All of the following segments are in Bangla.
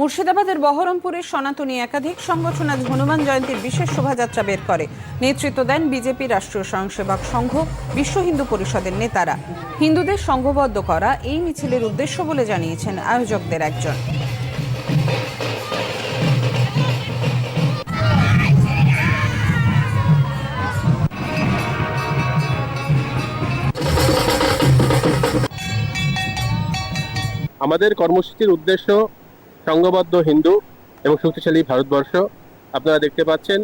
মুর্শিদাবাদের বহরমপুরের সনাতনী একাধিক সংগঠন আজ হনুমান জয়ন্তীর বিশেষ শোভাযাত্রা বের করে। নেতৃত্ব দেন বিজেপি রাষ্ট্রীয় স্বয়ংসেবক সংঘ, বিশ্ব হিন্দু পরিষদের নেতারা। হিন্দুদের সংঘবদ্ধ করা এই মিছিলের উদ্দেশ্য বলে জানিয়েছেন আয়োজকদের একজন। আমাদের কর্মসূচির উদ্দেশ্য সংঘবদ্ধ হিন্দু এবং শক্তিশালী ভারতবর্ষ। আপনারা দেখতে পাচ্ছেন,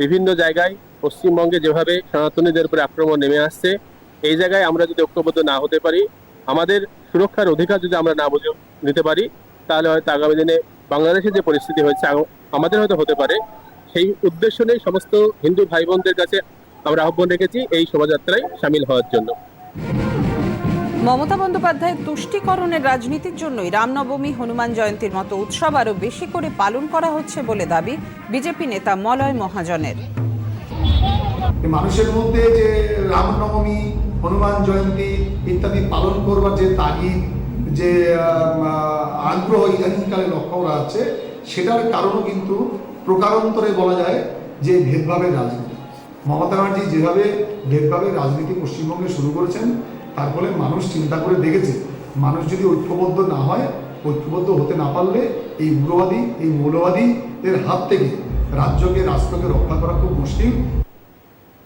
বিভিন্ন জায়গায় পশ্চিমবঙ্গে যেভাবে সনাতনীদের উপরে আক্রমণ নেমে আসছে, এই জায়গায় আমরা যদি ঐক্যবদ্ধ না হতে পারি, আমাদের সুরক্ষার অধিকার যদি আমরা না বুঝে নিতে পারি, তাহলে হয়তো আগামী দিনে বাংলাদেশে যে পরিস্থিতি হয়েছে আমাদের হয়তো হতে পারে। সেই উদ্দেশ্য নেই সমস্ত হিন্দু ভাই বোনদের কাছে আমরা আহ্বান রেখেছি এই শোভাযাত্রায় সামিল হওয়ার জন্য। মমতা বন্দ্যোপাধ্যায়ের তুষ্টিকরণের রাজনীতির জন্যই রামনবমী হনুমান জয়ন্তীর মতো উৎসব আরও বেশি করে পালন করা হচ্ছে বলে দাবি বিজেপি নেতা মলয় মহাজনের। মানুষের মধ্যে যে রামনবমী, হনুমান জয়ন্তী ইত্যাদি পালন করবার যে তাগিদ, যে আগ্রহ ইদানিংকালে লক্ষ্য করা আছে সেটার কারণও কিন্তু প্রকারান্তরে বলা যায় যে ভেদভাবের রাজনীতি। মমতা ব্যানার্জি যেভাবে ভেদভাবের রাজনীতি পশ্চিমবঙ্গে শুরু করেছেন তার ফলে মানুষ চিন্তা করে দেখেছে, মানুষ যদি ঐক্যবদ্ধ না হয়, ঐক্যবদ্ধ হতে না পারলে এই উগ্রবাদী, এই মৌলবাদীদের হাত থেকে রাজ্যকে, রাষ্ট্রকে রক্ষা করা খুব মুশকিল।